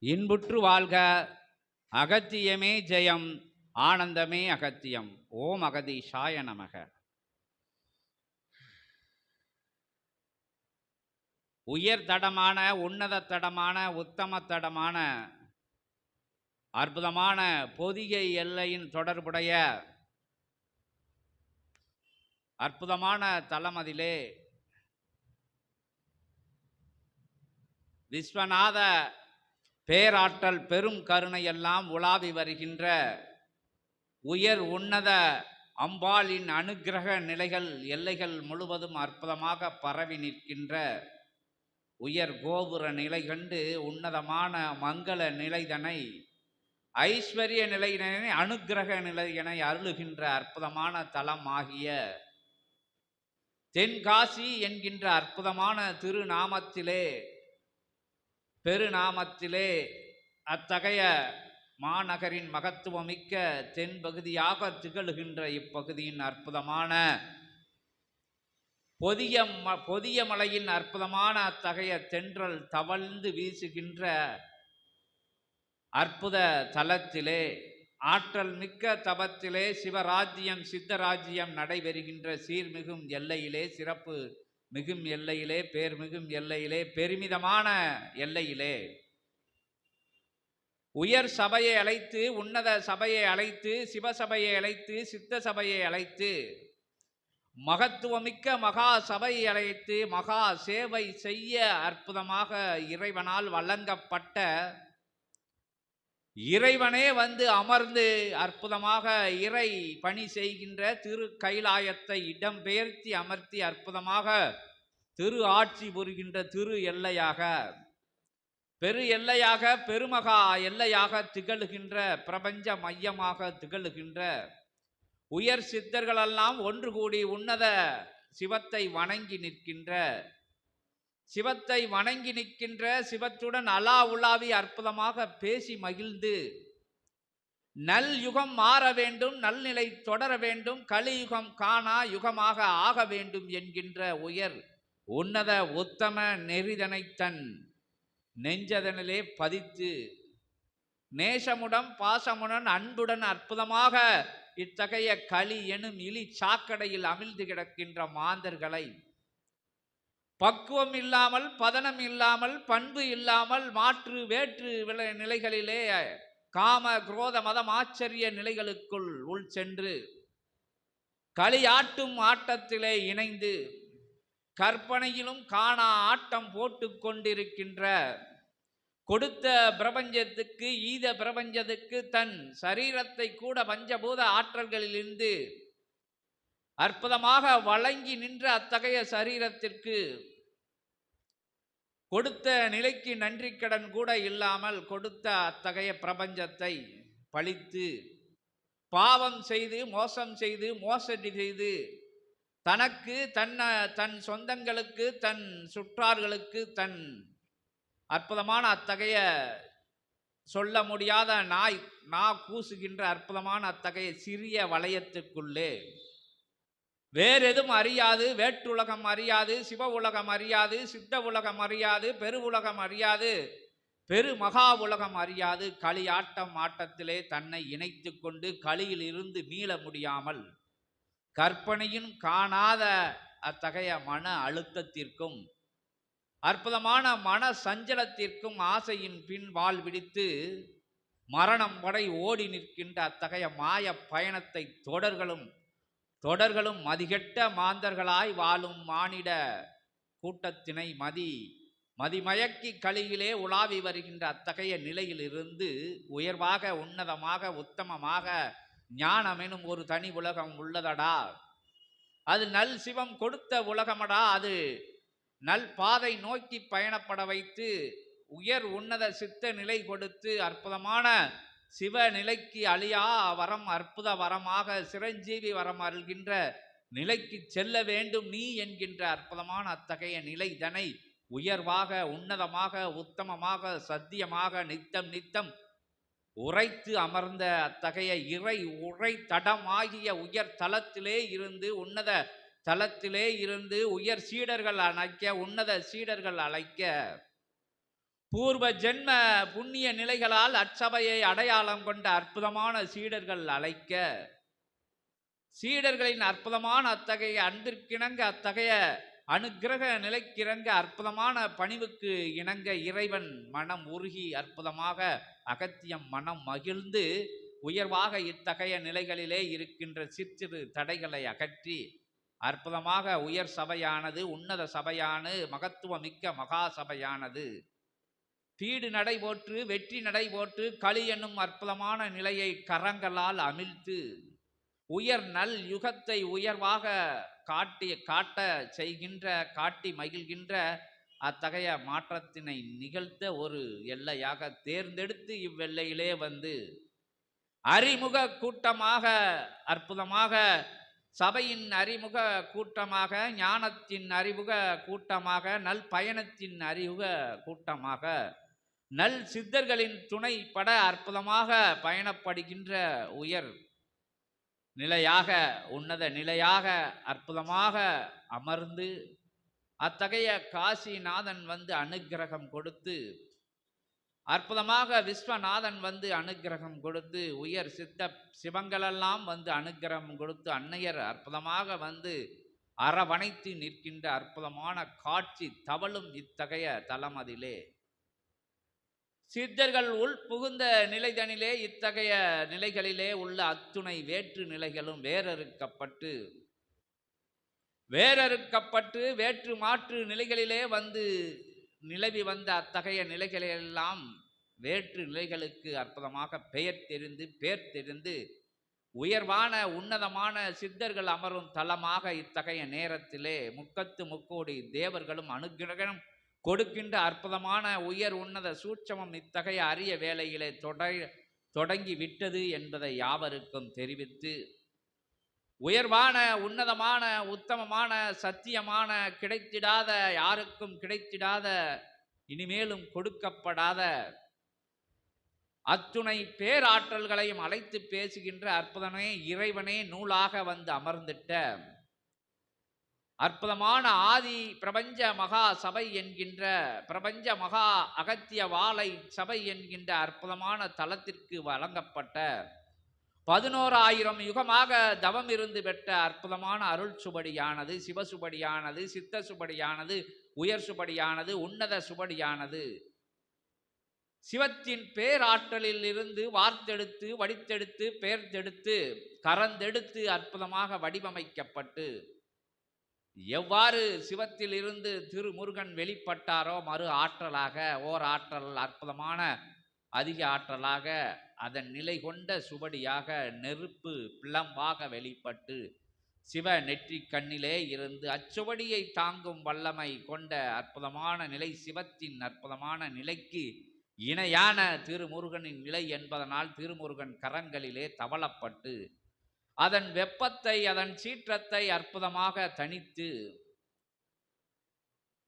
இன்புற்று வாழ்க. அகத்தியமே ஜெயம் ஆனந்தமே அகத்தியம். ஓம் அகதீஷாய நமக. உயர் தடமான உன்னத தடமான உத்தம தடமான அற்புதமான பொதிகை எல்லையின் தொடர்புடைய அற்புதமான தலமதிலே விஸ்வநாத பேராற்றல் பெரும் கருணையெல்லாம் உலாவி வருகின்ற உயர் உன்னத அம்பாளின் அனுக்கிரக நிலைகள் எல்லைகள் முழுவதும் அற்புதமாக பரவி நிற்கின்ற உயர் கோபுர நிலை கண்டு உன்னதமான மங்கள நிலைதனை ஐஸ்வர்ய நிலையினை அனுக்கிரக நிலையினை அருளுகின்ற அற்புதமான தலம் ஆகிய தென்காசி என்கின்ற அற்புதமான திருநாமத்திலே பெருநாமத்திலே அத்தகைய மாநகரின் மகத்துவமிக்க தென்பகுதியாக திகழ்கின்ற இப்பகுதியின் அற்புதமான பொதிய ம பொதிய மலையின் அற்புதமான அத்தகைய தென்றல் தவழ்ந்து வீசுகின்ற அற்புத தலத்திலே ஆற்றல் மிக்க தபத்திலே சிவராஜ்யம் சித்தராஜ்யம் நடைபெறுகின்ற சீர்மிகும் எல்லையிலே சிறப்பு மிகும் எல்லையிலே பேர் மிகும் எல்லையிலே பெருமிதமான எல்லையிலே. உயர் சபையை அழைத்து உன்னத சபையை அழைத்து சிவசபையை அழைத்து சித்த சபையை அழைத்து மகத்துவமிக்க மகா சபையை அழைத்து மகா சேவை செய்ய அற்புதமாக இறைவனால் வழங்கப்பட்ட இறைவனே வந்து அமர்ந்து அற்புதமாக இறை பணி செய்கின்ற திரு கைலாயத்தை இடம்பெயர்த்தி அமர்த்தி அற்புதமாக திரு ஆட்சி புரிகின்ற திரு எல்லையாக பெரு எல்லையாக பெருமகா எல்லையாக திகழ்கின்ற பிரபஞ்ச மையமாக திகழ்கின்ற உயர் சித்தர்களெல்லாம் ஒன்று கூடி உன்னத சிவத்தை வணங்கி நிற்கின்ற சிவத்தை வணங்கி நிற்கின்ற சிவத்துடன் அலா உலாவி அற்புதமாக பேசி மகிழ்ந்து நல் யுகம் மாற வேண்டும் நல்நிலை தொடர வேண்டும் கலியுகம் காணா யுகமாக ஆக வேண்டும் என்கின்ற உயர் உன்னத உத்தம நெறிதனைத்தன் நெஞ்சதனிலே பதித்து நேசமுடன் பாசமுடன் அன்புடன் அற்புதமாக இத்தகைய களி எனும் இலி சாக்கடையில் அமிழ்ந்து கிடக்கின்ற மாந்தர்களை பக்குவம் இல்லாமல் பதனம் இல்லாமல் பண்பு இல்லாமல் மாற்று வேற்று நிலைகளிலே காம குரோத மதம் ஆச்சரிய நிலைகளுக்குள் உள் சென்று களியாட்டும் ஆட்டத்திலே இணைந்து கற்பனையிலும் காணா ஆட்டம் போட்டு கொண்டிருக்கின்ற கொடுத்த பிரபஞ்சத்துக்கு ஈத பிரபஞ்சத்துக்கு தன் சரீரத்தை கூட பஞ்சபூத ஆற்றல்களிலிருந்து அற்புதமாக வழங்கி நின்ற அத்தகைய சரீரத்திற்கு கொடுத்த நிலைக்கு நன்றி கடன் கூட இல்லாமல் கொடுத்த அத்தகைய பிரபஞ்சத்தை பழித்து பாவம் செய்து மோசம் செய்து மோசடி செய்து தனக்கு தன்னை தன் சொந்தங்களுக்கு தன் சுற்றார்களுக்கு தன் அற்புதமான அத்தகைய சொல்ல முடியாத நாய் நா கூசுகின்ற அற்புதமான அத்தகைய சிறிய வளையத்துக்குள்ளே வேற எதுவும் அறியாது வேற்றுலகம் அறியாது சிவ உலகம் அறியாது சித்த உலகம் அறியாது பெரு உலகம் அறியாது. பெரு மகா உலகம் அறியாது. களியாட்டம் ஆட்டத்திலே தன்னை இணைத்து கொண்டு களியில் இருந்து மீள முடியாமல் கற்பனையும் காணாத அத்தகைய மன அழுத்தத்திற்கும் அற்புதமான மன சஞ்சலத்திற்கும் ஆசையின் பின் வாழ் விடித்து மரணம் வரை ஓடி நிற்கின்ற அத்தகைய மாய பயணத்தை தொடர்களும் தொடர்களும் மதிகெட்ட மாந்தர்களாய் வாழும் மானிட கூட்டத்தினை மதி மதிமயக்கி களியிலே உலாவி வருகின்ற அத்தகைய நிலையிலிருந்து உயர்வாக உன்னதமாக உத்தமமாக ஞானம் எனும் ஒரு தனி உலகம் உள்ளதடா? அது நல் சிவம் கொடுத்த உலகமடா அது? நல் பாதை நோக்கி பயணப்பட வைத்து உயர் உன்னத சித்த நிலை கொடுத்து அற்புதமான சிவ நிலைக்கு அழியா வரம் அற்புத வரமாக சிரஞ்சீவி வரம் அருள்கின்ற நிலைக்கு செல்ல வேண்டும் நீ என்கின்ற அற்புதமான அத்தகைய நிலை தனை உயர்வாக உன்னதமாக உத்தமமாக சத்தியமாக நித்தம் நித்தம் உரைத்து அமர்ந்த அத்தகைய இறை உரை தடமாகிய உயர் தலத்திலே இருந்து உன்னத தலத்திலே இருந்து உயர் சீடர்கள் அழைக்க உன்னத சீடர்கள் அழைக்க பூர்வ ஜென்ம புண்ணிய நிலைகளால் அச்சபையை அடையாளம் கொண்ட அற்புதமான சீடர்கள் அழைக்க. சீடர்களின் அற்புதமான அத்தகைய அன்பிற்கிணங்க அத்தகைய அனுக்கிரக நிலைக்கிறங்க அற்புதமான பணிவுக்கு இணங்க இறைவன் மனம் உருகி அற்புதமாக அகத்தியம் மனம் மகிழ்ந்து உயர்வாக இத்தகைய நிலைகளிலே இருக்கின்ற சிற்சிறு தடைகளை அகற்றி அற்புதமாக உயர் சபையானது உன்னத சபையானது மகத்துவமிக்க மகா சபையானது. பீடு நடை போற்று வெற்றி நடை போற்று களி என்னும் அற்புதமான நிலையை கரங்களால் அமிழ்த்து உயர் நல் யுகத்தை உயர்வாக காட்டி காட்ட செய்கின்ற காட்டி மகிழ்கின்ற அத்தகைய மாற்றத்தினை நிகழ்த்த ஒரு எல்லையாக தேர்ந்தெடுத்து இவ்வெல்லையிலே வந்து அறிமுக கூட்டமாக அற்புதமாக சபையின் அறிமுக கூட்டமாக ஞானத்தின் அறிமுக கூட்டமாக நல் பயணத்தின் அறிமுக கூட்டமாக நல் சித்தர்களின் துணை பட அற்புதமாக பயணப்படுகின்ற உயர் நிலையாக உன்னத நிலையாக அற்புதமாக அமர்ந்து அத்தகைய காசிநாதன் வந்து அனுக்கிரகம் கொடுத்து அற்புதமாக விஸ்வநாதன் வந்து அனுக்கிரகம் கொடுத்து உயர் சித்த சிவங்களெல்லாம் வந்து அனுக்கிரகம் கொடுத்து அன்னையர் அற்புதமாக வந்து அரவணைத்து நிற்கின்ற அற்புதமான காட்சி தவழும் இத்தகைய தலமதிலே. சித்தர்கள் உள் புகுந்த நிலைதனிலே இத்தகைய நிலைகளிலே உள்ள அத்துணை வேற்று நிலைகளும் வேறறுக்கப்பட்டு வேறறுக்கப்பட்டு வேற்று மாற்று நிலைகளிலே வந்து நிலவி வந்த அத்தகைய நிலைகளெல்லாம் வேற்று நிலைகளுக்கு அற்புதமாக பெயர் தெரிந்து பேர் தெரிந்து உயர்வான உன்னதமான சித்தர்கள் அமரும் தளமாக இத்தகைய நேரத்திலே முக்கத்து முக்கோடி தேவர்களும் அனுகிரகம் கொடுக்கின்ற அற்புதமான உயர் உன்னத சூட்சமம் இத்தகைய அரிய வேலையிலே தொட தொடங்கி விட்டது என்பதை யாவருக்கும் தெரிவித்து உயர்வான உன்னதமான உத்தமமான சத்தியமான கிடைத்திடாத யாருக்கும் கிடைத்திடாத இனிமேலும் கொடுக்கப்படாத அத்துணை பேராற்றல்களையும் அழைத்து பேசுகின்ற அற்புதமே இறைவனே நூலாக வந்து அமர்ந்திட்ட அற்புதமான ஆதி பிரபஞ்ச மகா சபை என்கின்ற பிரபஞ்ச மகா அகத்திய வாழை சபை என்கின்ற அற்புதமான தலத்திற்கு வழங்கப்பட்ட பதினோராயிரம் யுகமாக தவம் இருந்து பெற்ற அற்புதமான அருள் சுபடியானது சிவசுபடியானது சித்த சுபடியானது உயர் சுபடியானது உன்னத சுபடியானது. சிவத்தின் பேராற்றலில் இருந்து வார்த்தெடுத்து வடித்தெடுத்து பெயர்த்தெடுத்து கரந்தெடுத்து அற்புதமாக வடிவமைக்கப்பட்டு எவ்வாறு சிவத்தில் இருந்து திருமுருகன் வெளிப்பட்டாரோ மறு ஆற்றலாக ஓர் ஆற்றல் அற்புதமான அதிக ஆற்றலாக அதன் நிலை கொண்ட சுவடியாக நெருப்பு பிளம்பாக வெளிப்பட்டு சிவ நெற்றி கண்ணிலே இருந்து அச்சுவடியை தாங்கும் வல்லமை கொண்ட அற்புதமான நிலை சிவத்தின் அற்புதமான நிலைக்கு இணையான திருமுருகனின் நிலை என்பதனால் திருமுருகன் கரங்களிலே தவளப்பட்டு அதன் வெப்பத்தை அதன் சீற்றத்தை அற்புதமாக தனித்து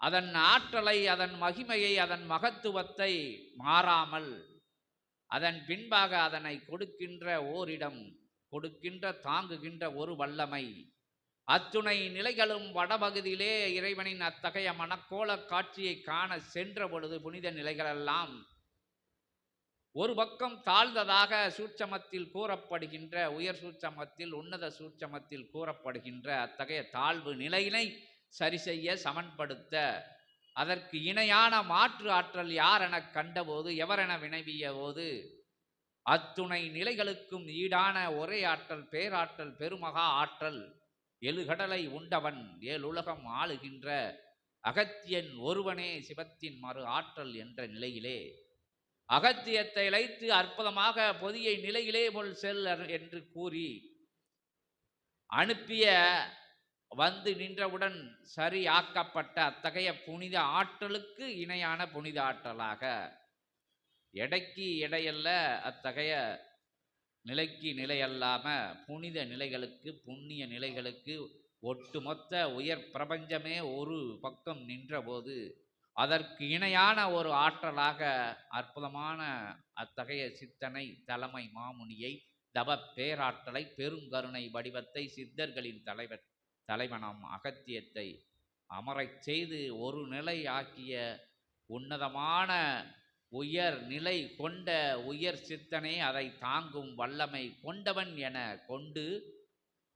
அதன் ஆற்றலை அதன் மகிமையை அதன் மகத்துவத்தை மாறாமல் அதன் பின்பாக அதனை கொடுக்கின்ற ஓரிடம் கொடுக்கின்ற தாங்குகின்ற ஒரு வல்லமை. அத்துணை நிலைகளும் வடபகுதியிலே இறைவனின் அத்தகைய மனக்கோல காட்சியை காண சென்ற பொழுது புனித நிலைகளெல்லாம் ஒரு பக்கம் தாழ்ந்ததாக சூட்சமத்தில் கூறப்படுகின்ற உயர் சூட்சமத்தில் உன்னத சூட்சமத்தில் கூறப்படுகின்ற அத்தகைய தாழ்வு நிலையினை சரி செய்ய சமன்படுத்த அதற்கு இணையான மாற்று ஆற்றல் யார் எனக் கண்டபோது எவரென வினவிய போது அத்துணை நிலைகளுக்கும் ஈடான ஒரே ஆற்றல் பேராற்றல் பெருமகா ஆற்றல் எழுகடலை உண்டவன் ஏழுலகம் ஆளுகின்ற அகத்தியன் ஒருவனே சிவத்தின் மறு ஆற்றல் என்ற நிலையிலே அகத்தியத்தை இழைத்து அற்புதமாக பொதியை நிலையிலே போல் செல் என்று கூறி அனுப்பிய வந்து நின்றவுடன் சரியாக்கப்பட்ட அத்தகைய புனித ஆற்றலுக்கு இணையான புனித ஆற்றலாக எடைக்கு எடையல்ல அத்தகைய நிலைக்கு நிலையல்லாம புனித நிலைகளுக்கு புண்ணிய நிலைகளுக்கு ஒட்டுமொத்த உயர் பிரபஞ்சமே ஒரு பக்கம் நின்றபோது அதற்கு இணையான ஒரு ஆற்றலாக அற்புதமான அத்தகைய சித்தனை தலைமை மாமுனியை தவ பேராற்றலை பெருங்கருணை வடிவத்தை சித்தர்களின் தலைவர் தலைவனம் அகத்தியத்தை அமரச் செய்து ஒரு நிலை ஆக்கிய உன்னதமான உயர் நிலை கொண்ட உயர் சித்தனை அதை தாங்கும் வல்லமை கொண்டவன் என கொண்டு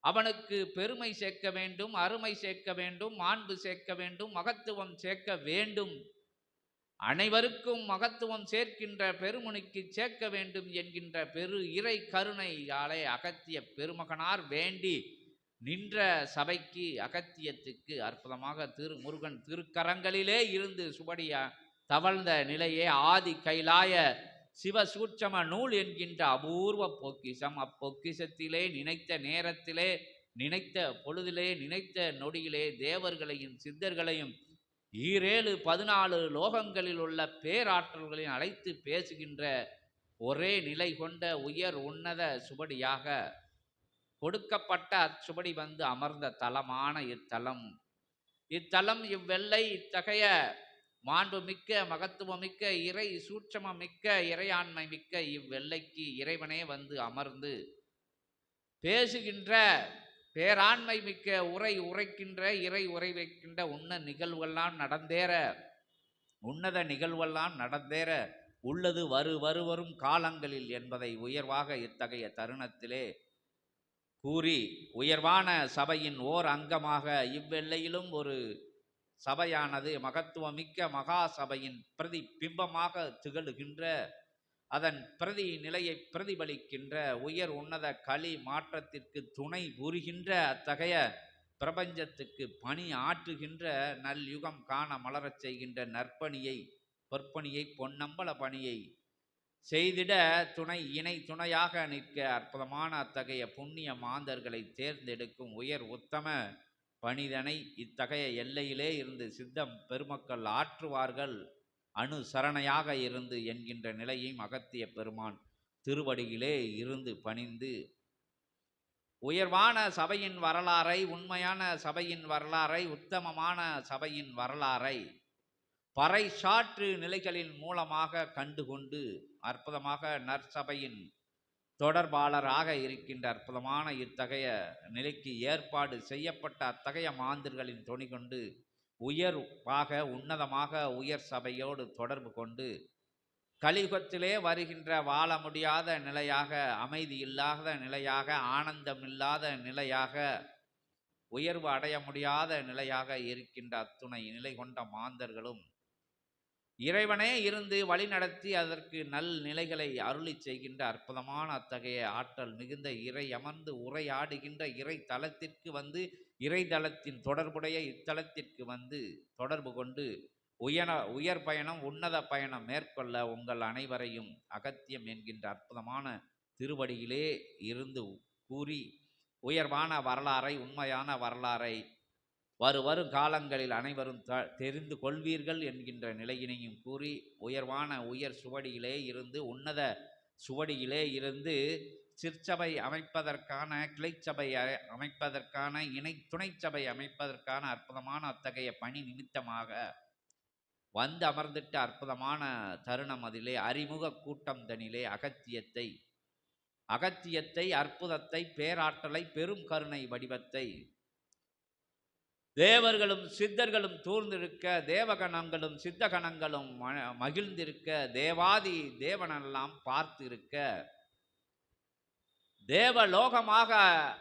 அவனுக்கு பெருமை சேர்க்க வேண்டும் அருமை சேர்க்க வேண்டும் மாண்பு சேர்க்க வேண்டும் மகத்துவம் சேர்க்க வேண்டும். அனைவருக்கும் மகத்துவம் சேர்க்கின்ற பெருமுனிக்கு சேர்க்க வேண்டும் என்கின்ற பெரு இறை கருணையாலே அகத்திய பெருமகனார் வேண்டி நின்ற சபைக்கு அகத்தியத்துக்கு அற்புதமாக திரு முருகன் திருக்கரங்களிலே இருந்து சுபடியா தவழ்ந்த நிலையே ஆதி கைலாய சிவ சூட்சம நூல் என்கின்ற அபூர்வ பொக்கிஷம் அப்பொக்கிஷத்திலே நினைத்த நேரத்திலே நினைத்த பொழுதிலே நினைத்த நொடியிலே தேவர்களையும் சித்தர்களையும் ஈரேழு பதினாலு லோகங்களில் உள்ள பேராற்றல்களையும் அழைத்து பேசுகின்ற ஒரே நிலை கொண்ட உயர் உன்னத சுபடியாக கொடுக்கப்பட்ட அச்சுபடி வந்து அமர்ந்த தலமான இத்தலம். இத்தலம் இவ்வெல்லை இத்தகைய மாண்புமிக்க மகத்துவமிக்க இறை சூட்சம மிக்க இறையாண்மை மிக்க இவ்வெல்லைக்கு இறைவனே வந்து அமர்ந்து பேசுகின்ற பேராண்மை மிக்க உரை உரைக்கின்ற இறை உரை வைக்கின்ற உன்ன நிகழ்வுகள்லாம் நடந்தேற உன்னத நிகழ்வெல்லாம் நடந்தேற உள்ளது வரு வருவரும் காலங்களில் என்பதை உயர்வாக இத்தகைய தருணத்திலே கூறி உயர்வான சபையின் ஓர் அங்கமாக இவ்வெல்லையிலும் ஒரு சபையானது மகத்துவமிக்க மகா சபையின் பிரதி பிம்பமாக திகழுகின்ற அதன் பிரதி நிலையை பிரதிபலிக்கின்ற உயர் உன்னத களி மாற்றத்திற்கு துணை புரிகின்ற அத்தகைய பிரபஞ்சத்துக்கு பணி ஆற்றுகின்ற நல்யுகம் காண மலரச் செய்கின்ற நற்பணியை பொற்பணியை பொன்னம்பல பணியை செய்திட துணை இணை துணையாக நிற்க அற்புதமான அத்தகைய புண்ணிய மாந்தர்களை தேர்ந்தெடுக்கும் உயர் உத்தம பணிதனை இத்தகைய எல்லையிலே இருந்து சித்தம் பெருமக்கள் ஆற்றுவார்கள். அனுசரணையாக இருந்து என்கின்ற நிலையையும் அகத்திய பெருமான் திருவடியிலே இருந்து பணிந்து உயர்வான சபையின் வரலாறை உண்மையான சபையின் வரலாறை உத்தமமான சபையின் வரலாறை பறைசாற்று நிலைகளின் மூலமாக கண்டுகொண்டு அற்புதமாக நற்சபையின் தொடர்பாளராக இருக்கின்ற அற்புதமான இத்தகைய நிலைக்கு ஏற்பாடு செய்யப்பட்ட அத்தகைய மாந்தர்களின் துணி கொண்டு உயர்வாக உன்னதமாக உயர் சபையோடு தொடர்பு கொண்டு கலியுகத்திலே வருகின்ற வாழ முடியாத நிலையாக அமைதி இல்லாத நிலையாக ஆனந்தம் இல்லாத நிலையாக உயர்வு அடைய முடியாத நிலையாக இருக்கின்ற அத்துணை நிலை கொண்ட மாந்தர்களும் இறைவனே இருந்து வழிநடத்தி அதற்கு நல் நிலைகளை அருளி செய்கின்ற அற்புதமான அத்தகைய ஆற்றல் மிகுந்த இறை அமர்ந்து உரையாடுகின்ற இறை தளத்திற்கு வந்து இறை தளத்தின் தொடர்புடைய இத்தலத்திற்கு வந்து தொடர்பு கொண்டு உயர உயர் பயணம் உன்னத பயணம் மேற்கொள்ள உங்கள் அனைவரையும் அகத்தியம் என்கின்ற அற்புதமான திருவடியிலே இருந்து கூறி உயர்வான வரலாறை உண்மையான வரலாறை வரு வரும் காலங்களில் அனைவரும் த தெரிந்து கொள்வீர்கள் என்கின்ற நிலையினையும் கூறி உயர்வான உயர் சுவடியிலே இருந்து உன்னத சுவடியிலே இருந்து சிற்சபை அமைப்பதற்கான கிளைச்சபை அமைப்பதற்கான இணை துணைச்சபை அமைப்பதற்கான அற்புதமான அத்தகைய பணி நிமித்தமாக வந்து அமர்ந்திட்ட அற்புதமான தருணம் அதிலே அறிமுக கூட்டம் தனிலே அகத்தியத்தை அகத்தியத்தை அற்புதத்தை பேராற்றலை பெரும் கருணை வடிவத்தை தேவர்களும் சித்தர்களும் தூர்ந்திருக்க தேவகணங்களும் சித்தகணங்களும் ம- மகிழ்ந்திருக்க தேவாதி தேவனெல்லாம் பார்த்திருக்க. தேவலோகமாக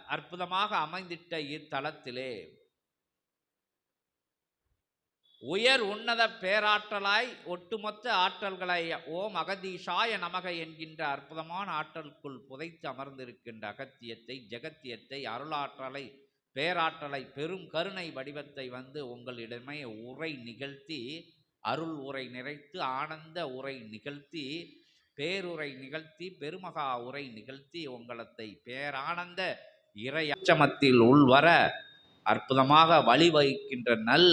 அற்புதமாக அமைந்திட்ட இத்தலத்திலே உயர் உன்னத பேராற்றலாய் ஒட்டுமொத்த ஆற்றல்களை ஓம் அகதீஷாய நமக என்கின்ற அற்புதமான ஆற்றலுக்குள் புதைத்து அமர்ந்திருக்கின்ற அகத்தியத்தை ஜெகத்தியத்தை அருளாற்றலை பேராற்றலை பெரும் கருணை வடிவத்தை வந்து உங்களிடமே உரை நிகழ்த்தி அருள் உரை நிறைத்து ஆனந்த உரை நிகழ்த்தி பேருரை நிகழ்த்தி பெருமகா உரை நிகழ்த்தி உங்களத்தை பேரானந்த இறை அச்சமத்தில் உள்வர அற்புதமாக வழிவகிக்கின்ற நல்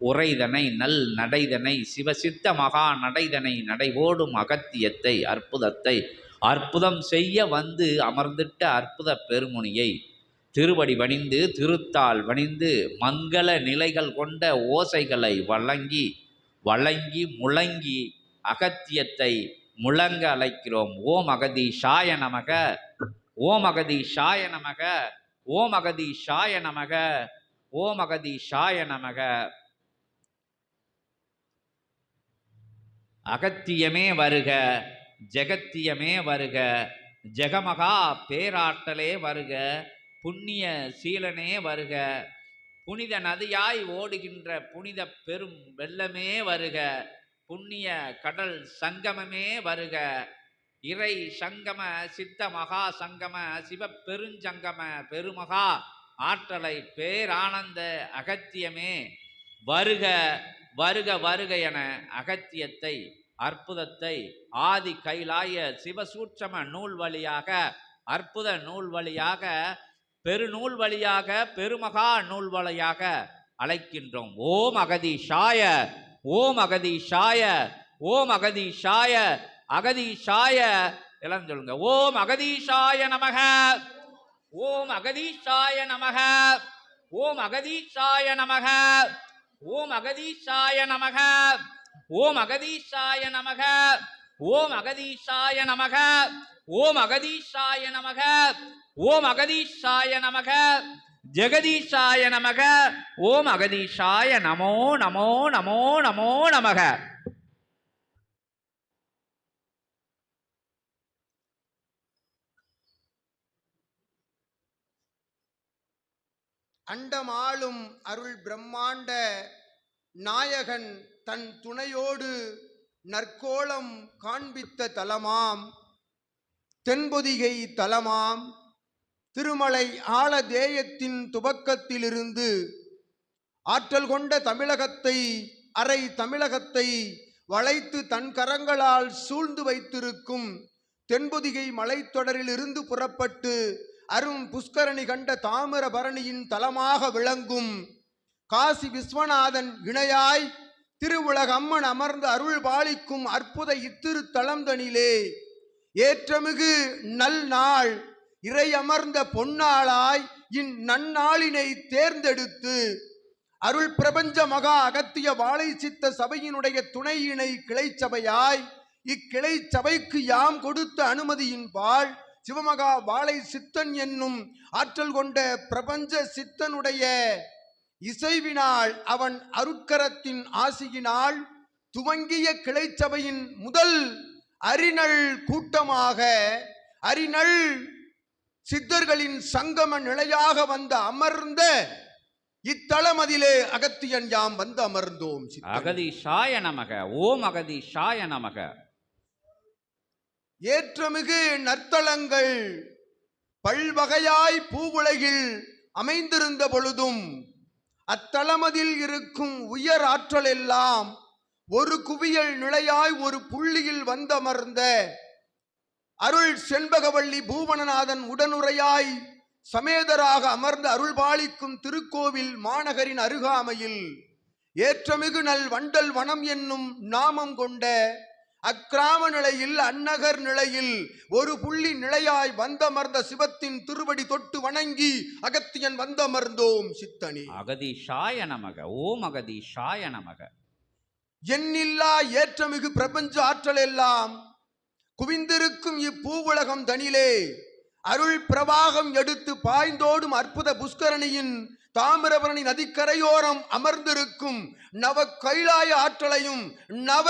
உரைதனை நல் நடைதனை சிவசித்த மகா நடைதனை நடைபோடும் அகத்தியத்தை அற்புதத்தை அற்புதம் செய்ய வந்து அமர்ந்திட்ட அற்புத பெருமுனியை திருவடி வணிந்து திருத்தால் வணிந்து மங்கள நிலைகள் கொண்ட ஓசைகளை வழங்கி வழங்கி முழங்கி அகத்தியத்தை முழங்க அழைக்கிறோம். ஓம் அகதீஷாய நமக ஓம் அகதீஷாய நமக ஓம் அகதீஷாய நமக ஓம் அகதீஷாய நமக. அகத்தியமே வருக ஜெகத்தியமே வருக ஜெகமகா பேராற்றலே வருக புண்ணிய சீலனே வருக. புனித நதியாய் ஓடுகின்ற புனித பெரும் வெள்ளமே வருக. புண்ணிய கடல் சங்கமமே வருக. இறை சங்கம சித்த மகா சங்கம சிவ பெருஞ்சங்கம பெருமகா ஆற்றலை பேரானந்த அகத்தியமே வருக வருக வருக என அகத்தியத்தை அற்புதத்தை ஆதி கைலாய சிவசூட்சம நூல் வழியாக அற்புத நூல் வழியாக பெருநூல் வழியாக பெருமகா நூல் வழியாக அழைக்கின்றோம். ஓம் அகதீஷாய ஓம் அகதீஷாய ஓம் அகதீஷாய அகதீஷாய எல்லாம் சொல்லுங்க. ஓம் அகதீஷாய நமக ஓம் அகதீஷாய நமக ஓம் அகதீஷாய நமக ஓம் அகதீஷாய நமக ஓம் அகதீஷாய நமக. ஓம் அகதீஷாய நமக. ஓம் அகதீஷாய நமக. ஓம் அகதீஷாய நமக. ஜெகதீஷாய நமக. ஓம் அகதீஷாய நமோ நமோ நமோ நமோ நமக. அண்டமாளும் அருள் பிரம்மாண்ட நாயகன் தன் துணையோடு நற்கோலம் காண்பித்த தலமாம் தென்பொதிகை தலமாம் திருமலை ஆலதேயத்தின் துவக்கத்திலிருந்து ஆற்றல் கொண்ட தமிழகத்தை அரை தமிழகத்தை வளைத்து தன் கரங்களால் சூழ்ந்து வைத்திருக்கும் தென்பொதிகை மலைத்தொடரிலிருந்து புறப்பட்டு அரும் புஷ்கரணி கண்ட தாமிரபரணியின் தலமாக விளங்கும் காசி விஸ்வநாதன் இணையாய் திருவுலக அம்மன் அமர்ந்து அருள் பாலிக்கும் அற்புத இத்திருத்தலந்தனிலே ஏற்றமிகு நல் நாள் இறை அமர்ந்த பொன்னாளாய் இந்நன்னாளினை தேர்ந்தெடுத்து அருள் பிரபஞ்ச மகா அகத்திய வாழை சித்த சபையினுடைய துணை இணை கிளை சபையாய் இக்கிளை சபைக்கு யாம் கொடுத்த அனுமதியின் பால் சிவமகா வாழை சித்தன் என்னும் ஆற்றல் கொண்ட பிரபஞ்ச சித்தனுடைய இசைவினால் அவன் அருட்கரத்தின் ஆசியினால் துவங்கிய கிளைச்சபையின் முதல் அரிநள் கூட்டமாக அரிநள் சித்தர்களின் சங்கம நிலையாக வந்த அமர்ந்த இத்தளமதிலே அகத்தியன் யாம் வந்து அமர்ந்தோம் சித்தனே. அகதீஷாய நமக ஓம் அகதீஷாய நமக ஏற்றமிகு நற்தலங்கள் பல்வகையாய் பூவுலகில் அமைந்திருந்த பொழுதும் அத்தளமதில் இருக்கும் உயர் ஆற்றல் எல்லாம் ஒரு குவியல் நிலையாய் ஒரு புள்ளியில் வந்தமர்ந்த அருள் செண்பகவள்ளி பூவனநாதன் உடனுரையாய் சமேதராக அமர்ந்து அருள் பாலிக்கும் திருக்கோவில் மாநகரின் அருகாமையில் ஏற்றமிகு நல் வண்டல் வனம் என்னும் நாமம் கொண்ட அக்கிராம நிலையில் அந்நகர் நிலையில் ஒரு புள்ளி நிலையாய் வந்தமர்ந்த சிவத்தின் திருவடி தொட்டு வணங்கி அகத்தியன் வந்தமர்ந்தோம் சித்தனி. அகதீஷாய நமக ஓம் அகதீஷாய நமக. எண்ணில்லா ஏற்றமிகு பிரபஞ்ச ஆற்றல் எல்லாம் குவிந்திருக்கும் இப்பூவுலகம் தனிலே அருள் பிரவாகம் எடுத்து பாய்ந்தோடும் அற்புத புஷ்கரணியின் தாமிரபரணி நதிக்கரையோரம் அமர்ந்திருக்கும் நவ கைலாய ஆற்றலையும் நவ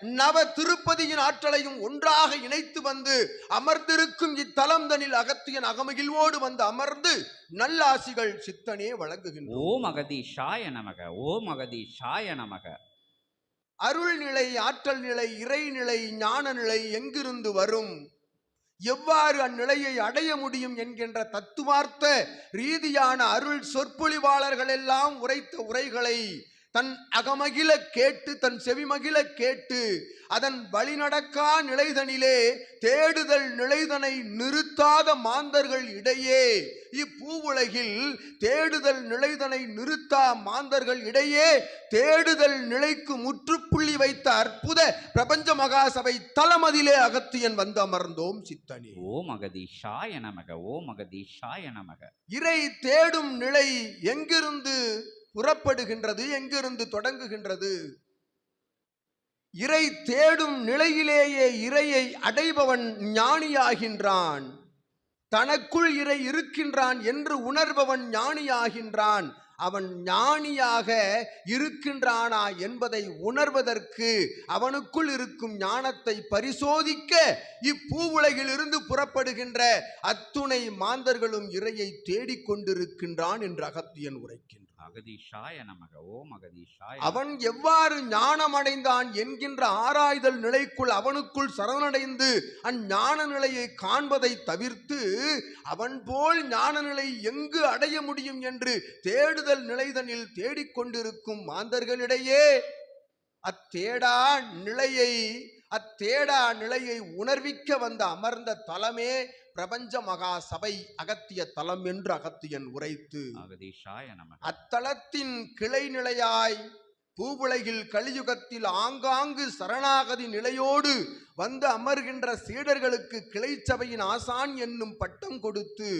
நவ திருப்பதியின் ஆற்றலையும் ஒன்றாக இணைத்து வந்து அமர்ந்திருக்கும் இத்தலம் தனில் அகத்தியன் அகமகிழ்வோடு வந்து அமர்ந்து நல்லாசிகள் சித்தனே வழங்குகின்றோம். ஓம் அகதீஷாய நமக ஓம் அகதீஷாய நமக. அருள் நிலை ஆற்றல் நிலை இறைநிலை ஞான நிலை எங்கிருந்து வரும்? எவ்வாறு அந்நிலையை அடைய முடியும் என்கின்ற தத்துவார்த்த ரீதியான அருள் சொற்பொழிவாளர்கள் எல்லாம் உரைத்த உரைகளை தன் அகமகிழ கேட்டு தன் செவிமகிழ கேட்டு அதன் வழிநடக்கா நிலைதனிலே தேடுதல் நிலைதனை நிறுத்தாத மாந்தர்கள் இடையே இப்பூவுலகில் தேடுதல் நிலைதனை நிறுத்தா மாந்தர்கள் இடையே தேடுதல் நிலைக்கு முற்றுப்புள்ளி வைத்த அற்புத பிரபஞ்ச மகாசபை தலமதிலே அகத்தியன் வந்து அமர்ந்தோம் சித்தனி. ஓம் அகதீஷாய நமக ஓம் அகதீஷாய நமக இறை தேடும் நிலை எங்கிருந்து? புறப்படுகின்றது எங்கிருந்து தொடங்குகின்றது? இறை தேடும் நிலையிலேயே இறையை அடைபவன் ஞானியாகின்றான். தனக்குள் இறை இருக்கின்றான் என்று உணர்பவன் ஞானியாகின்றான். அவன் ஞானியாக இருக்கின்றானா என்பதை உணர்வதற்கு அவனுக்குள் இருக்கும் ஞானத்தை பரிசோதிக்க இப்பூவுலகிலிருந்து புறப்படுகின்ற அத்துணை மாந்தர்களும் இறையை தேடிக்கொண்டிருக்கின்றான் என்று அகத்தியன் உரைக்கின்றான். அகதீஷாய நமக ஓம் அகதீஷாய அவன் எவ்வாறு ஞானமடைந்தான் என்கின்ற ஆராய்தல் நிலைக்குள் அவனுக்குள் சரணடைந்து அஞ்ஞான நிலையை காண்பதை தவிர்த்து அவன் போல் ஞான நிலை எங்கு அடைய முடியும் என்று தேடுதல் நிலைதனில் தேடிக்கொண்டிருக்கும் மாந்தர்களிடையே அத்தேடா நிலையை அத்தேடா நிலையை உணர்விக்க வந்த அமர்ந்த தலமே பிரபஞ்ச மகா சபை அகத்திய தலம் என்று அகத்தியன் உரைத்து அத்தலத்தின் கிளை நிலையாய் பூவுலகில் கலியுகத்தில் ஆங்காங்கு சரணாகதி நிலையோடு வந்து அமர்கின்ற சீடர்களுக்கு கிளை சபையின் ஆசான் என்னும் பட்டம் கொடுத்து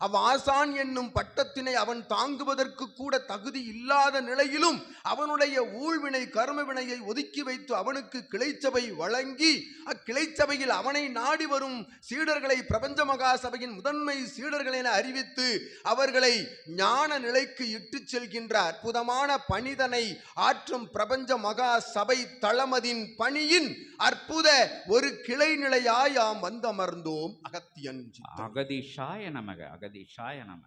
அவ் ஆசான் என்னும் பட்டத்தினை அவன் தாங்குவதற்கு கூட தகுதி இல்லாத நிலையிலும் அவனுடைய ஊழ்வினை கர்மவினையை ஒதுக்கி வைத்து அவனுக்கு கிளைச்சபை வழங்கி அக்கிளைச்சபையில் அவனை நாடி வரும் சீடர்களை பிரபஞ்ச மகா சபையின் முதன்மை சீடர்கள் என அறிவித்து அவர்களை ஞான நிலைக்கு இட்டுச் செல்கின்ற அற்புதமான பணிதனை ஆற்றும் பிரபஞ்ச மகா சபை தளமதின் பணியின் அற்புத ஒரு கிளை நிலையாய் யாம் வந்தமர்ந்தோம் அகத்தியன் அகதிஷாய அகதீஷாய நமக జగదీశాయ నమ